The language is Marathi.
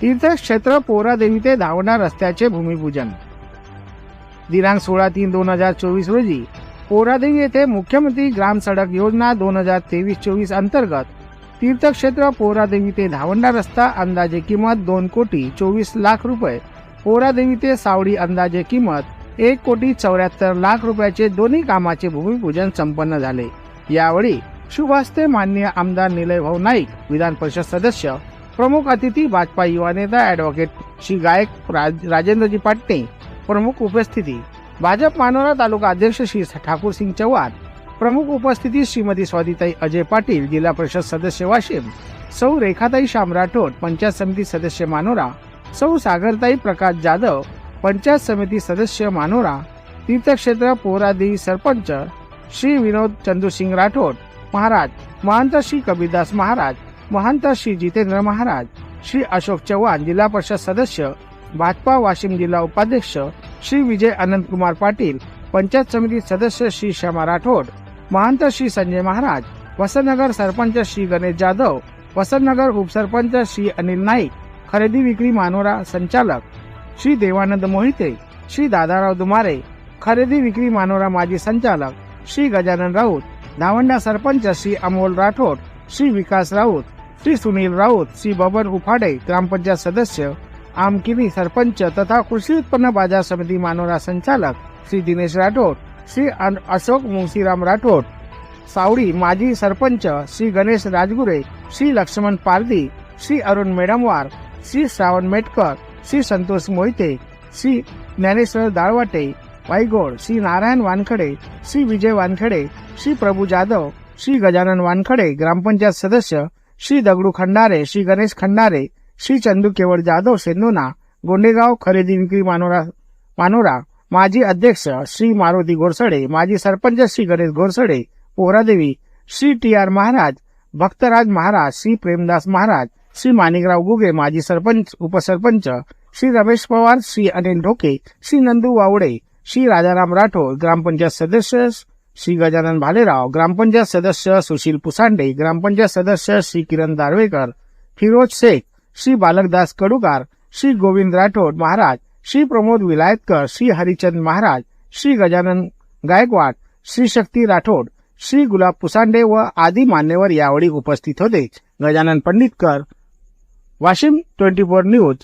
तीर्थक्षेत्र पोरादेवी ते धावणा रस्त्याचे भूमिपूजन. दिनांक सोळा तीन दोन हजार चोवीस रोजी पोरादेवी येथे मुख्यमंत्री ग्राम सडक योजना दोन हजार तेवीस चोवीस अंतर्गत तीर्थक्षेत्र पोरादेवी ते धावंडा रस्ता अंदाजे किंमत दोन कोटी चोवीस लाख रुपये पोरादेवी ते सावडी अंदाजे किंमत एक कोटी चौऱ्याहत्तर लाख रुपयाचे दोन्ही कामाचे भूमिपूजन संपन्न झाले. यावेळी शुभास्ते माननीय आमदार निलय भाऊ नाईक विधान परिषद सदस्य प्रमुख अतिथी भाजपा युवा नेता ॲडव्होकेट श्री गायक राज- राजेंद्रजी पाटणे प्रमुख उपस्थिती. भाजप मानोरा तालुका अध्यक्ष श्री ठाकूर सिंग चव्हाण प्रमुख उपस्थिती श्रीमती स्वादिताई अजय पाटील जिल्हा परिषद सदस्य वाशिम सौ रेखाताई श्याम राठोड पंचायत समिती सदस्य मानोरा सौ सागरताई प्रकाश जाधव पंचायत समिती सदस्य मानोरा तीर्थक्षेत्र पोहरादेवी सरपंच श्री विनोद चंदूसिंग राठोड महाराज महंत श्री कबीरदास महाराज महंत श्री जितेंद्र महाराज श्री अशोक चव्हाण जिल्हा परिषद सदस्य भाजपा वाशिम जिल्हा उपाध्यक्ष श्री विजय अनंत कुमार पाटील पंचायत समिती सदस्य श्री श्यामा राठोड महंत श्री संजय महाराज वसंतनगर सरपंच श्री गणेश जाधव वसंतनगर उपसरपंच श्री अनिल नाईक खरेदी विक्री मानोरा संचालक श्री देवानंद मोहिते श्री दादाराव दुमारे खरेदी विक्री मानोरा माजी संचालक श्री गजानन राऊत धावंडा सरपंच श्री अमोल राठोड श्री विकास राऊत श्री सुनील राऊत श्री बबन उफाडे ग्रामपंचायत सदस्य आमकिनी सरपंच तथा कृषी उत्पन्न बाजार समिती मानोरा संचालक श्री दिनेश राठोड श्री अन- अशोक मुंशीराम राठोड सावडी माजी सरपंच श्री गणेश राजगुरे श्री लक्ष्मण पारदी श्री अरुण मेडमवार श्री श्रावण मेटकर श्री संतोष मोहिते श्री ज्ञानेश्वर दाळवाटे वाईगोड श्री नारायण वानखडे श्री विजय वानखडे श्री प्रभू जाधव श्री गजानन वानखडे ग्रामपंचायत सदस्य श्री दगडू खंडारे श्री गणेश खंडारे श्री चंदू केवळ जाधव सेंदोना गोंडेगाव खरेदी विक्री मानोरा मानोरा माजी अध्यक्ष श्री मारुती गोरसडे माजी सरपंच श्री गणेश गोरसडे पोहरादेवी श्री टी आर महाराज भक्तराज महाराज श्री प्रेमदास महाराज श्री माणिकराव गुगे माजी सरपंच उपसरपंच श्री रमेश पवार श्री अनिल ढोके श्री नंदू वावडे श्री राजाराम राठोड ग्रामपंचायत सदस्य श्री गजानन भालेराव ग्रामपंचायत सदस्य सुशील पुसांडे ग्रामपंचायत सदस्य श्री किरण दारवेकर फिरोज शेख श्री बालकदास कडुकार श्री गोविंद राठोड महाराज श्री प्रमोद विलायतकर श्री हरिचंद महाराज श्री गजानन गायकवाड श्री शक्ती राठोड श्री गुलाब पुसांडे व आदी मान्यवर यावेळी उपस्थित होते. Gajanan Panditkar Washim twenty four news.